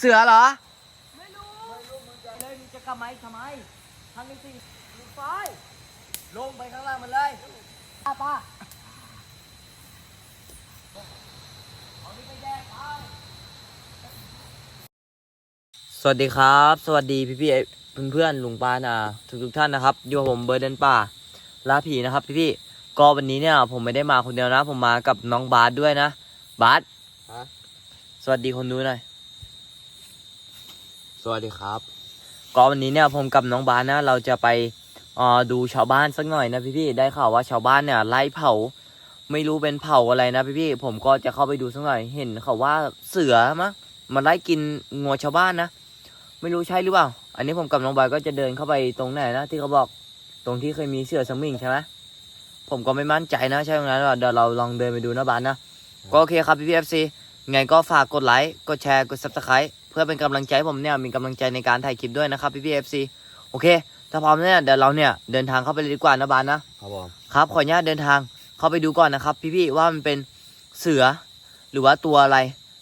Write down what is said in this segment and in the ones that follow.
เสือเหรอ ไม่รู้ม่รู้เหมือนกันเลยมึงจะกลับมาอีกทำไมทางนี้สิลูกไฟลงไปข้างล่างมันเลยป้าป้าเอาไปแยกเอาสวัสดีครับ สวัสดีพี่พี่เพื่อนๆลุงป้านะทุกทุกท่านนะครับ อยู่กับผมเบิร์เดนป่าล่าผีนะครับพี่พี่ก็วันนี้เนี่ย ผมไม่ได้มาคนเดียวนะ ผมมากับน้องบาสด้วยนะ บาสสวัสดีคนดูหน่อย วัสดีครับ ก็วันนี้เนี่ยผมกับน้องบาสนะ เราจะไปออดูชาวบ้านสักหน่อยนะพี่พี่ได้ข่าวว่าชาวบ้านเนี่ยไล่เผา ไม่รู้เป็นเผาอะไรนะพี่พี่ผมก็จะเข้าไปดูสักหน่อยเห็นเขาว่าเสือมั้งมันไล่กินงัวชาวบ้านนะไม่รู้ใช่หรือเปล่า อันนี้ผมกับน้องบอยก็จะเดินเข้าไปตรงไหนนะที่เขาบอกตรงที่เคยมีเสือสมิงใช่ไหมผมก็ไม่มั่นใจนะ ใช่ตรงนั้นหรอเดี๋ยวเราลองเดินไปดูนะบานนะก็โอเคครับพี่พีเอฟซีไงก็ฝากกดไลค์กดแชร์กดซับสไครต์ พื่อเป็นกำลังใจให้ผมเนี่ยมีกำลังใจในการถ่ายคลิปด้วยนะครับพี่พีเอฟซีโอเค ถ้าพร้อมเนี่ยเดี๋ยวเราเนี่ยเดินทางเข้าไปเลยดีกว่านะบานนะครับผมครับขออนุญาตเดินทางเข้าไปดูก่อนนะครับ พี่ๆว่ามันเป็นเสือหรือว่าตัวอะไร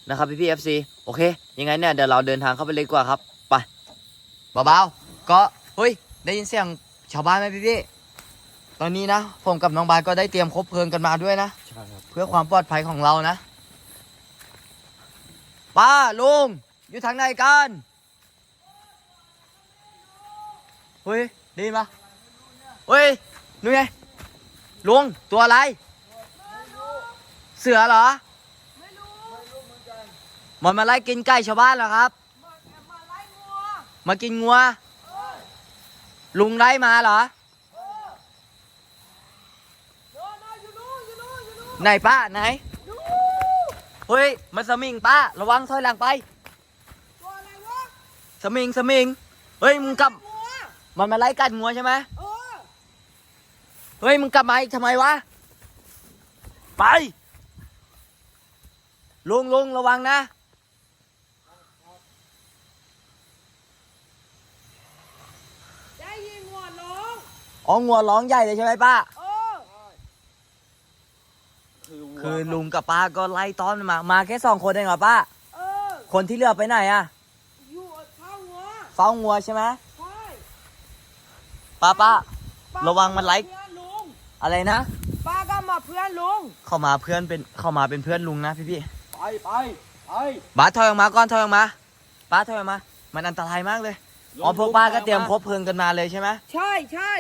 นะครับพี่ๆ FC โอเค ยังไงเนี่ยเดี๋ยวเราเดินทางเข้าไปเลยดีกว่าครับไปเบาๆก็เฮ้ยได้ยินเสียงชาวบ้านไหมพี่ๆตอนนี้นะผมกับน้องบายก็ได้เตรียมคบเพลิงกันมาด้วยนะใช่ครับเพื่อความปลอดภัยของเรานะป้าลุง อยู่ทางไหนกันเฮ้ยได้ยินปะเฮ้ยนู่นไงลุงตัวอะไร เสือเหรอไม่รู้มันมาไล่กินไก่ชาวบ้านเหรอครับ มามาไล่งัวมากินงัว ลุงไล่มาเหรอโดนนะอยู่นู้นอยู่นู้นอยู่นู้นไหนป้าไหนอยู่เฮ้ย มันสมิงป้า ระวังถอยหลังไป สมิงสมิงเฮ้ยมึงกลับงัวมันมาไล่กัดงัวใช่ไหมเออเฮ้ยมึงกลับมาอีกทำไมวะ ไปลุงลุงระวังนะ ได้ยินงัวร้องอ๋องัวร้องใหญ่เลยใช่ไหมป้า เออคือคือลุงกับป้าก็ไล่ต้อนมันมา มาแค่สองคนเองเหรอป้า เออ คนที่เหลือไปไหนอะอยู่เข้างัว เฝ้างัวใช่ไหมใช่ป้าป้าป้าระวังมันไล่เพื่อนลุงอะไรนะป้าก็มาเพื่อนลุง เข้ามาเพื่อนเป็นเข้ามาเป็นเพื่อนลุงนะพี่พี่ไปไปไปบาสถอยออกมาก่อนถอยออกมาป้าถอยออกมา มันอันตรายมากเลยอ๋อพวกป้าก็เตรียมคบเพลิงกันมาเลยใช่ไหมใช่ใช่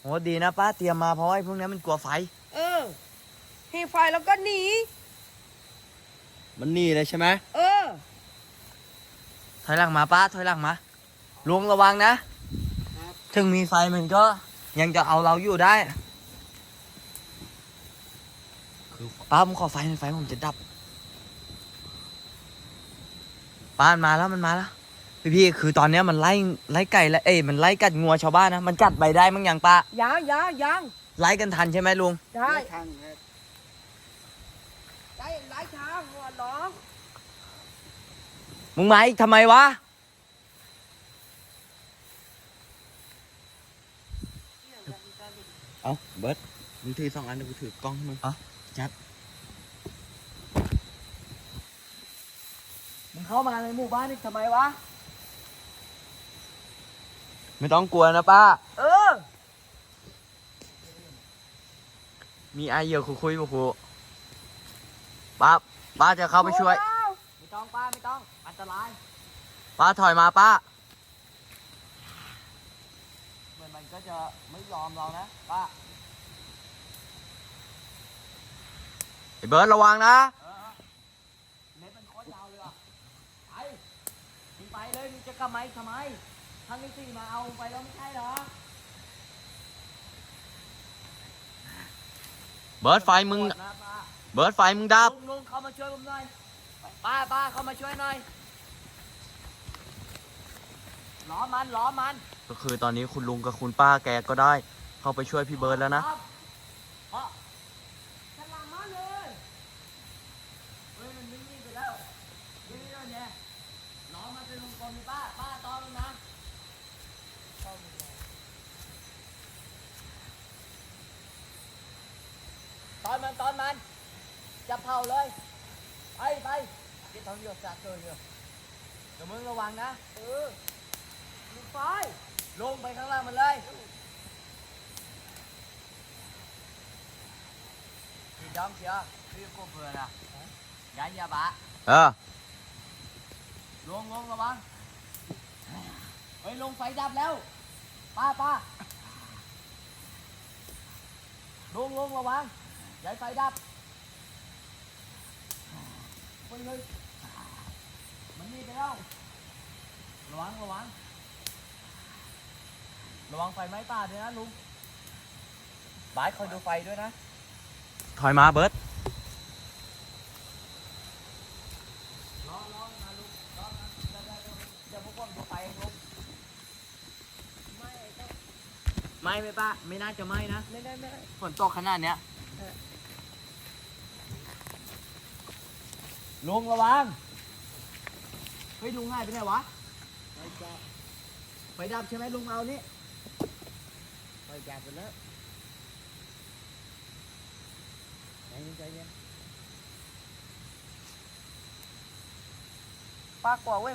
โอ้ดีนะป้าเตรียมมาเพราะว่าไอ้พวกนี้มันกลัวไฟ เออเฮไฟแล้วก็หนี มันหนี่เลยใช่ไหมเออ ถอยหลังมาป้าถอยหลังมา ลุงระวังนะ ถึงมีไฟมันก็ยังจะเอาเราอยู่ได้ คือป้าผมขอไฟหน่อยไฟผมจะดับ ป้ามันมาแล้วมันมาแล้ว พี่พี่คือตอนเนี้ยมันไล่ไล่ไก่และเอ้ยมันไล่กัดงัวชาวบ้านนะ มันกัดใบได้มั้งยังป้า ยังยังยังไล่กันทันใช่ไหมลุง ได้ทางครับได้ไล่ช้างงัวร้อง มึงมาอีกทำไมวะ เอาเบิร์ดมึงถือสองอันเดี๋ยวกูถือกล้องให้มึงมึงเข้ามาในหมู่บ้านนี่ทำไมวะ ไม่ต้องกลัวนะป้า เออ มีไอเยอะคุยคุยๆครูป้าป้าจะเข้าไปช่วย ไม่ต้องป้าไม่ต้อง อันตราย ป้าถอยมาป้า เหมือนมันก็จะไม่ยอมเรานะป้าไอ้เบิร์ดระวังนะเล็บมันโคตรยาวเลยอะไปมึงไปเลยมึงจะกลับมาอีกทำไมท่านที่สี่มาเอาไปแล้วไม่ใช่เหรอเบิร์ดไฟมึง ปวดนะป้าเบิร์ดไฟมึงดับ ลุงลุงเข้ามาช่วยผมหน่อยป้าป้าเข้ามาช่วยหน่อยล้อมันล้อมัน ก็คือตอนนี้คุณลุงกับคุณป้าแกก็ได้ เข้าไปช่วยพี่เบิร์ดแล้วนะครับเพราะฉลามาเลยเฮ้ยมันนิ่งๆไปแล้วนี่นี่เนี่ยล้อมันเป็นวงกลมนี่ป้าป้าตอนมันนะตอนมันตอนมันจะเผาเลยไปไปที่ต้องหยดจากตัวเยอะดี๋ยวมึงระวังนะเออลูกไฟ ลงไปข้างล่างมันเลยพี่ดำเชียพี่กูเบื่อละย้ายยาบะเออลงลงระวังเฮ้ยลงไฟดับแล้ว ป้าป้าลงลงระวังอย่าให้ไฟดับเฮ้ยเฮ้ยมันนี่ไปแล้วระวังระวัง ระวังไฟไหม้ป่าด้วยนะลุงบายคอยดูไฟด้วยนะ ถอยมาเบิร์ดรอรอนะลุงรอนะเดี๋ยวเดี๋ยวเดี๋ยวพวกผมดูไฟเองลุงไม่ต้องไหม้ไหมป้าไม่น่าจะไหม้นะไม่ได้ไม่ได้ฝนตกขนาดเนี้ยเออลุงระวัง เฮ้ยลุงหายไปไหนวะ ไฟจับไฟดับใช่ไหมลุงเอานี่ ไฟจับไปแล้วใจเย็นใจเย็นปลากว่าเว้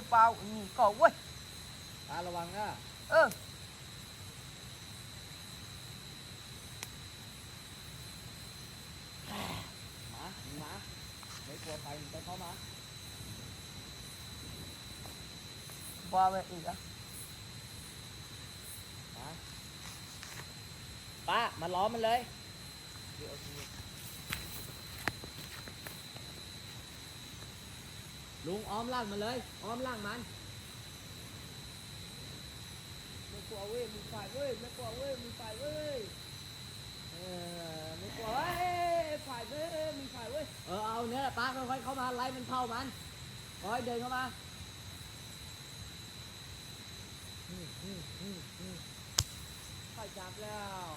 ป้ามาล้อมมันเลยลุงอ้อมล่างมันเลย อ้อมล่างมันไม่กลัวเว้ยมีไฟเว้ยไม่กลัวเว้ยมีไฟเว้ยเออไม่กลัวเว้ยไฟเว้ยมีไฟเว้ยเออเอาเนี่ยป้าค่อยๆเข้ามาไล่มันเข้ามันค่อยเดินเข้ามาไฟจับแล้ว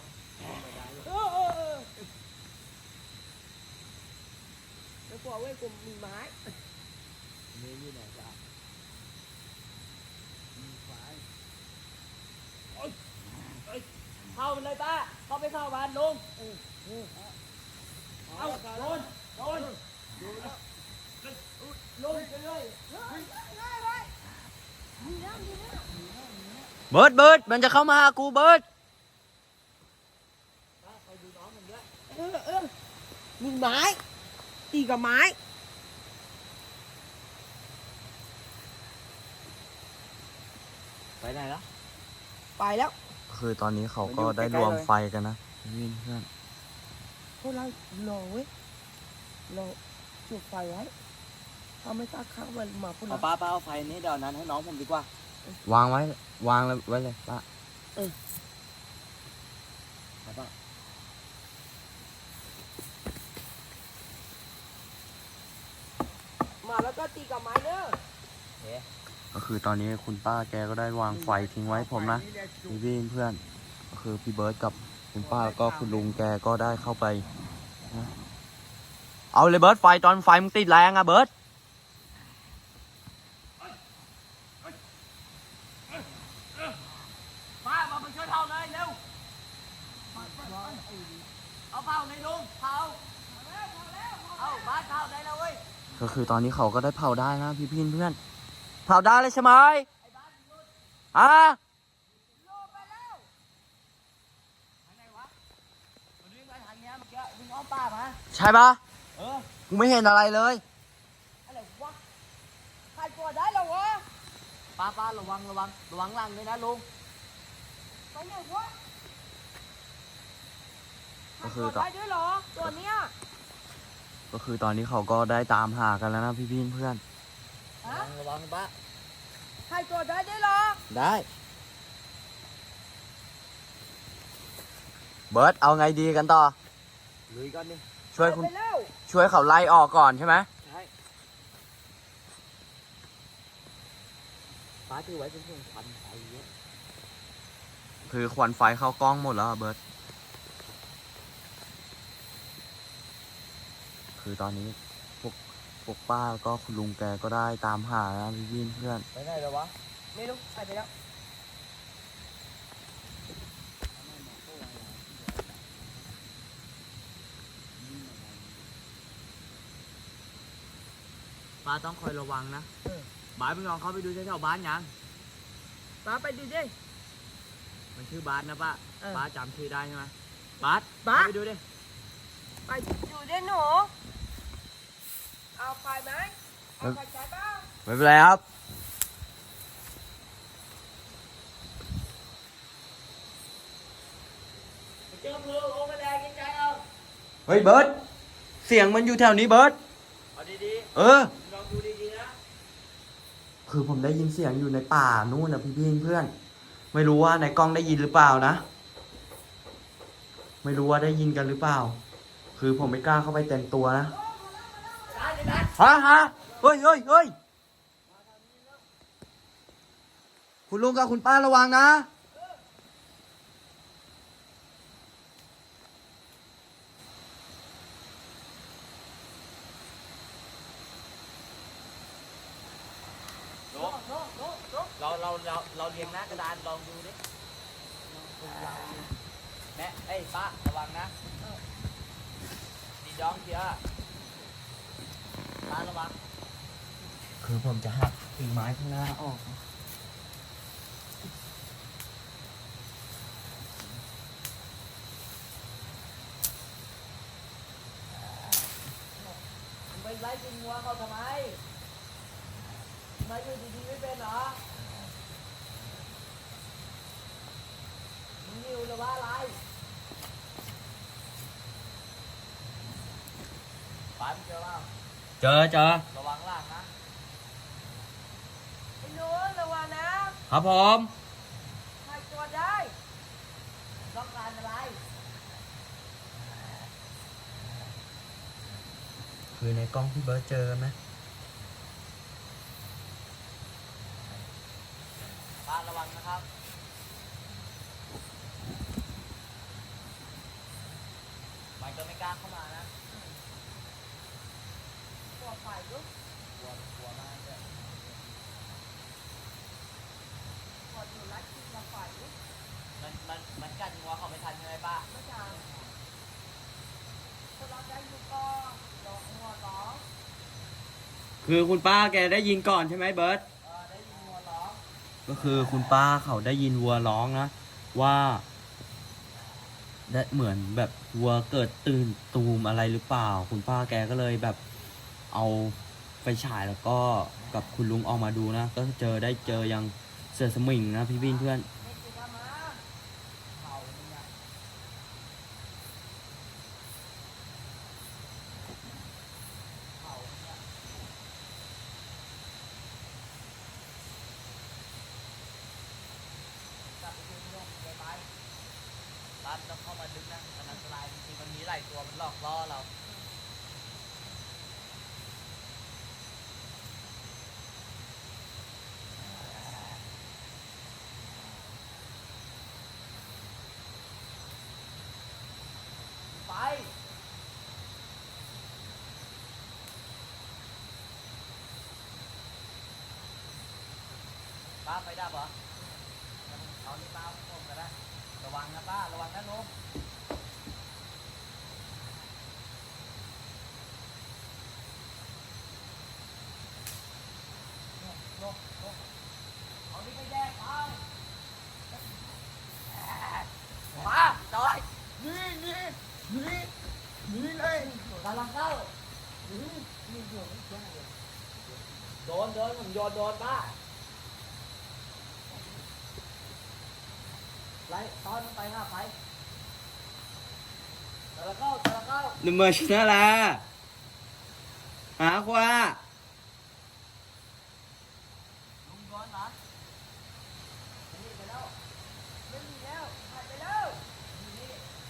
เออเออเออไม่กลัวเว้ยกูมีไม้นี่อยู่ไหนจ้ะมีไฟโอ๊ยเข้ามันเลยป้า เข้าไปเข้าบ้านลงเอาโดนโดนลุงไปเลยเบิร์ดเบิร์ดมันจะเข้ามาหากูเบิร์ด ป้าคอยดูน้องมันด้วย เออเออมีไม้ ตีกับไม้ ไปไหนแล้ว ไปแล้วคือตอนนี้เขาก็ได้รวมไฟกันนะพี่เพื่อนพวกเรารอเว้ยรอจุดไฟไว้ถ้าไม่กล้าเข้ามันมาพวกเอาเราป้าป้าเอาไฟนี้เดี๋ยวนั้นให้น้องผมดีกว่า วางไว้ วางเลยไว้เลยป้าป้าป้า มาแล้วก็ตีกับไม้เด้อก็คือตอนนี้คุณป้าแกก็ได้วางไฟทิ้งไว้ผมนะพี่พี่เพื่อนก็คือพี่เบิร์ดกับคุณป้าแล้วก็คุณลุงแกก็ได้เข้าไปนะเอาเลยเบิร์ดไฟตอนไฟมึงติดแรงอะเบิร์ด ป้ามามาช่วยเผาเลยเร็วเอาเผาในลุงเผาเอาบ้านเผาได้แล้วเว้ย ก็คือตอนนี้เขาก็ได้เผาได้นะพี่พี่เพื่อน เผาได้เลยใช่ไหมอะทางไหนวะมันวิ่งไปทางเนี้ยเมื่อกี้วิ่งอ้อมป่ามาใช่ปะเออกูไม่เห็นอะไรเลย อะไรวะใครตัวได้แล้ววะป้าป้าระวังระวังระวังหลังด้วยนะลุงตรงไหนวะใครก็คืตัอวต่อได้ด้วยเหรอ ตัวเนี้ย ก็คือตอนนี้เขาก็ได้ตามหากันแล้วนะพี่พี่เพื่อนฮะระวังป้าใครตัวได้ด้วยเหรอ ได้ เบิร์ดเอาไงดีกันต่อลุยก่อนดิช่วยคุณไปแล้วช่วยเขาไล่ออกก่อนใช่ไหมใช่ป้าถือไว้เป็นเครื่องควันไฟเยอะคือควันไฟเข้ากล้องหมดแล้วอะเบิร์ด คือตอนนี้พวกพวกป้าแล้วก็คุณลุงแกก็ได้ตามหานะพี่พี่เพื่อนไปไหนแล้ววะไม่รู้ใครไปแล้วป้าต้องคอยระวังนะบาสมึงลองเข้าไปดูแถวๆบ้านยังป้าไปดูดิมันชื่อบาสนะป้าเออป้าจำชื่อได้ใช่ไหมบาสบาส เข้าไปดูดิ ไปดูดิหนู เอาไปไหมเอาไปใช้เปล่าไม่เป็นไรครับเจอมือโอ้มาแดงยังไงเอาเฮ้ยเบิร์ดเสียงมันอยู่แถวนี้เบิร์ดเอาดีเออ ๆลองดูดีๆนะคือผมได้ยินเสียงอยู่ในป่านู่นนะพี่พี่ๆเพื่อน ไม่รู้ว่าในกล้องได้ยินหรือเปล่านะ ไม่รู้ว่าได้ยินกันหรือเปล่า คือผมไม่กล้าเข้าไปเต็มตัวนะได้เลยนะ ฮะฮะเฮ้ยเฮ้ยเฮ้ยคุณลุงกับคุณป้าระวังนะ เราเราเราเราเรียงหน้ากระดานลองดูดิแม่เอ้ยป้าระวังนะดีดองเชียร์ ป้าระวังคือผมจะหักกิ่งไม้ข้างหน้าออกมึงไปไล่กินงัวเขาทำไมมาอยู่ดีๆไม่เป็นเหรอมึงนิวหรือว่าอะไรป้ามึงเจอเปล่า เจอเจอระวังล่างนะไอ้หนูระวังนะครับผมหายตัวได้ต้องการอะไรคือในกล้องพี่เบิร์ดเจอไหมป้าระวังนะครับมันก็ไม่กล้าเข้ามานะ ตัวฝ่ายลุกกลัวกลัวมากเลยพอดูรัดกินกับฝ่ายลุกมันมันมันกัดงัวเขาไม่ทันใช่ไหมป้าไม่ทางคนเราได้ยู่ก็ดอกหัวร้องคือคุณป้าแกได้ยินก่อนใช่ไหมเบิร์ดเออได้ยินงัวร้องก็คือคุณป้าเขาได้ยินวัวร้องนะว่าได้เหมือนแบบวัวเกิดตื่นตูมอะไรหรือเปล่า คุณป้าแกก็เลยแบบ เอาไฟฉายแล้วก็กับคุณลุงออกมาดูนะ ก็เจอได้เจอยังเสือสมิงนะพี่พี่เพื่อน ไม่ติดมา เขาเนี่ยเขาเนี่ยกลับไปดูที่โรงพยาบาล ป้าไม่ต้องเข้ามาลึกนะมันอันตรายจริงๆมันมีหลายตัวมันหลอกล่อเรา ไป ป้า ไฟดับเหรอเอานี่ป้าผมก็ได้ระวังนะป้า ระวังนะลุงเอานี่ไปแยกเอามาจอยนี่นี่นี่นี่เลยกำลังเข้านี่นี่โยนโดนโดนผมโยนโดนป้า ไล่ตอนมันไปหน้าไปแต่ละเข้าแต่ละเข้า number เมอร์ชนะละหาว่าลุงโดนเหรอนี่ไปแล้วไม่มีแล้วหายไปแล้ว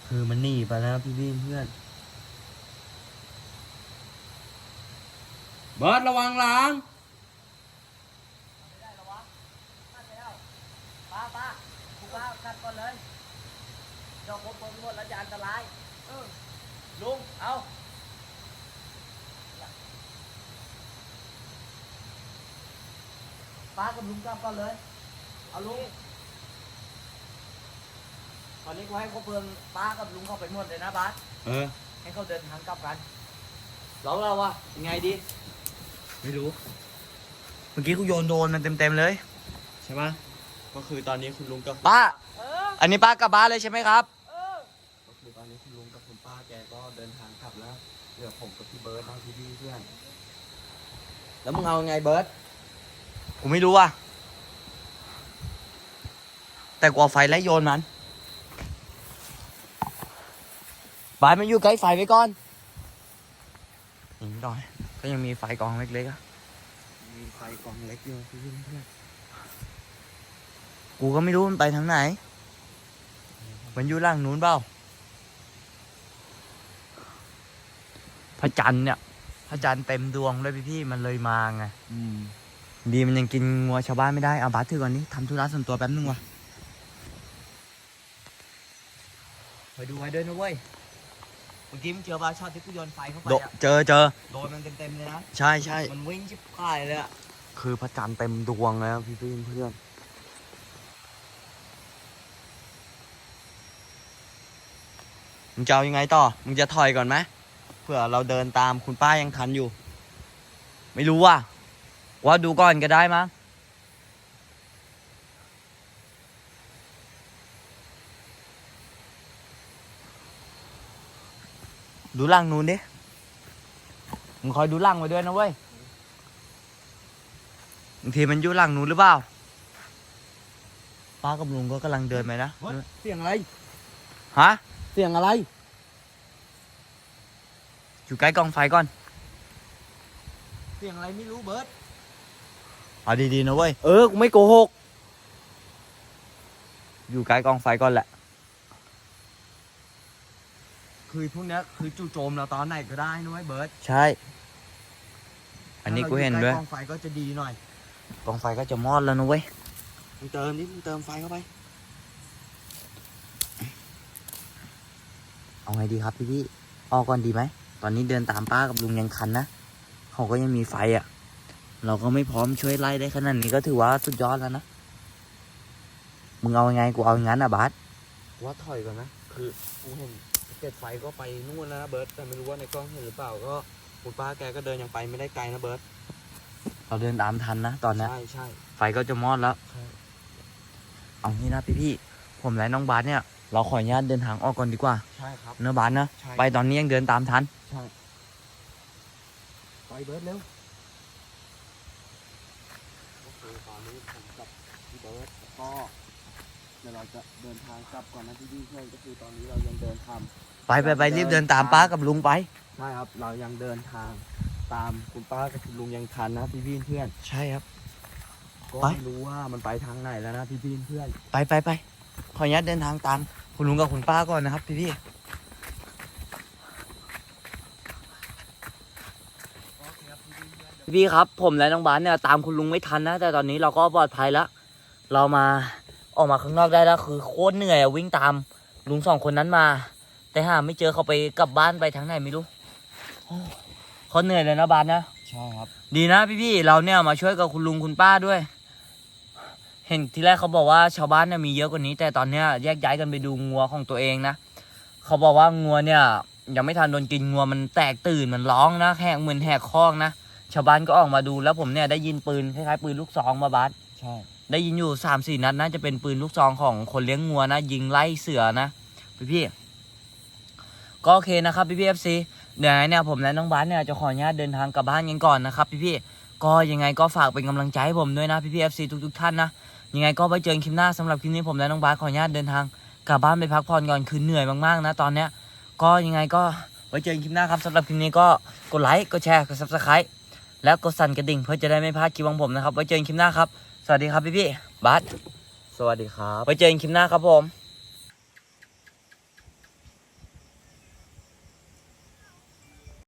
คือมันหนีไปแล้วพี่พี่เพื่อนเบิร์ดระวังหลัง ไม่ได้หรอวะมาแล้วป้าป้า คุณป้ากัดก่อนเลยเดี๋ยวผมผมหมดแล้วจะอันตรายเออลุง เอาป้ากับลุงกลับก่อนเลย เอาลุงตอนนี้กูให้เขาเพิ่งป้ากับลุงเข้าไปหมดเลยนะบาสเออ ให้เขาเดินทางกลับกันเราเราอะยังไงดี ไม่รู้ เมื่อกี้กูโยนโดนมันเต็มๆเลย ใช่ไหมก็คือตอนนี้คุณลุงกับป้าเอันนี้ป้ากลับบ้านเลยใช่ไหมครับเออก็คือตอนนี้คุณลุงกับคุณป้าแกก็เดินทางกลับแล้ว เหลือผมกับพี่เบิร์ดนะพี่พี่เพื่อน แล้วมึงเอาไงเบิร์ตกูไม่รู้ว่ะ แต่กูเอาไฟไล่โยนมันบายมันอยู่ใกล้ไฟไว้ก่อนนี่หน่อย ก็ยังมีไฟกองเล็กๆอะมีไฟกองเล็กอยู่พี่พี่เพื่อน กูก็ไม่รู้มันไปทางไหน มันอยู่ล่างนู้นเปล่าพระจันทร์เนี่ยพระจันทร์เต็มดวงเลยพี่พี่ๆมันเลยมาไงอืมดีมันยังกินงัวชาวบ้านไม่ได้เอาบัสถือก่อนนี้ทำธุระส่วนตัวแป๊บนึงว่ะไปดูไว้ด้วยนะเว้ยเมื่อกี้มึงเจอปลาช็อตที่กูโยนไฟเข้าไปโดอะเจอเจอโดนมันเต็มๆเลยนะใช่ใช่มันวิ่งชิบหายเลยอะคือพระจันทร์เต็มดวงแล้วพี่พี่เพื่อน มึงจะเอายังไงต่อ มึงจะถอยก่อนไหมเผื่อเราเดินตามคุณป้ายังทันอยู่ ไม่รู้ว่ะว่าดูก่อนก็ได้มั้งดูหลังนู้นดิ มึงคอยดูหลังไว้ด้วยนะเว้ยบางทีมันอยู่หลังนู้นหรือเปล่า ป้ากับลุงก็กำลังเดินไปนะ เสียงอะไร ฮะ เสียงอะไร อยู่ใกล้กองไฟก่อน เสียงอะไรไม่รู้เบิร์ตเอาดีๆนะเว้ย เออ กูไม่โกหก อยู่ใกล้กองไฟก่อนแหละ คือพวกเนี้ยคือจู่โจมเราตอนไหนก็ได้นะเว้ยเบิร์ดใช่ อันนี้กูเห็นด้วย ถ้าราอใกล้กองไฟก็จะดีหน่อย กองไฟก็จะมอดแล้วนะเว้ย มึงเติมนิดมึงเติมไฟเข้าไป เอาไงดีครับพี่พี่ๆออกก่อนดีไหม ตอนนี้เดินตามป้ากับลุงยังคันนะ เขาก็ยังมีไฟอะ เราก็ไม่พร้อมช่วยไล่ได้ขนาดนี้ก็ถือว่าสุดยอดแล้วนะ มึงเอายังไงกูเอาอย่างนั้นอะบาสว่าถอยก่อนนะ คือกูเห็นเก็บไฟก็ไปนู่นแล้วนะเบิร์ดแต่ไม่รู้ว่าในกล้องเห็นหรือเปล่าก็คุณป้าแกก็เดินยังไปไม่ได้ไกลนะเบิร์ดเราเดินตามทันนะตอนเนี้ยใช่ใช่ไฟก็จะมอดแล้วใช่เอางี้นะพี่พี่ๆผมและน้องบาสเนี่ย เราขออนุญาตเดินทางออกก่อนดีกว่าใช่ครับ เนื้อะบาสนะ ใช่ ไปตอนนี้ยังเดินตามทัน ไปเบิร์ดเร็วก็คือตอนนี้ผมกับพี่เบิร์ดแล้วก็เดี๋ยวเราจะเดินทางกลับก่อนนะพี่พี่เพื่อนก็คือตอนนี้เรายังเดินทาง ไปไปไปรีบเดินตามป้ากับลุงไป ใช่ครับ เรายังเดินทางตามคุณป้ากับคุณลุงยังทันนะพี่พี่เพื่อน ใช่ครับ ก็ไป ไม่รู้ว่ามันไปทางไหนแล้วนะพี่พี่เพื่อน ไปไปไปขออนุญาตเดินทางตาม คุณลุงกับคุณป้าก่อนนะครับพี่พี่พี่ครับ ผมและน้องบาสเนี่ยตามคุณลุงไม่ทันนะ แต่ตอนนี้เราก็ปลอดภัยแล้ว เรามาออกมาข้างนอกได้แล้ว คือโคตรเหนื่อยอะวิ่งตามลุงสองคนนั้นมา แต่หาไม่เจอเขาไปกลับบ้านไปทางไหนไม่รู้โอ้เขาเหนื่อยเลยนะบาสนะ ใช่ครับ ดีนะพี่ๆเราเนี่ยมาช่วยกับคุณลุงคุณป้าด้วย เห็นทีแรกเขาบอกว่าชาวบ้านเนี่ยมีเยอะกว่านี้ แต่ตอนเนี้ยแยกย้ายกันไปดูงัวของตัวเองนะเขาบอกว่างัวเนี่ยยังไม่ทันโดนกินงัวมันแตกตื่นมันร้องนะแหกเหมือนแหกคอกนะชาวบ้านก็ออกมาดูแล้วผมเนี่ยได้ยินปืนคล้ายๆปืนลูกซองมาบัสใช่ได้ยินอยู่สามสี่นัดน่าจะเป็นปืนลูกซองของคนเลี้ยงงัวนะยิงไล่เสือนะพี่ๆก็โอเคนะครับพี่พี่เอฟซีเดี๋ยวเนี่ยผมและน้องบาสเนี่ยจะขออนุญาตเดินทางกลับบ้านกันก่อนนะครับพี่พี่ๆก็ยังไงก็ฝากเป็นกำลังใจให้ผมด้วยนะพี่พี่เอฟซีทุกๆท่านนะ ยังไงก็ไปเจอกันคลิปหน้าสำหรับคลิปนี้ผมและน้องบาสขออนุญาตเดินทางกลับบ้านไปพักผ่อนก่อนคือเหนื่อยมากๆนะตอนเนี้ยก็ยังไงก็ไว้เจอกันคลิปหน้าครับสำหรับคลิปนี้ก็กดไลค์กดแชร์กดซับสไครต์แล้วกดสั่นกระดิ่งเพื่อจะได้ไม่พลาดคลิปของผมนะครับไว้เจอกันคลิปหน้าครับสวัสดีครับพี่พี่ๆบาสสวัสดีครับ ไว้เจอกันคลิปหน้าครับผม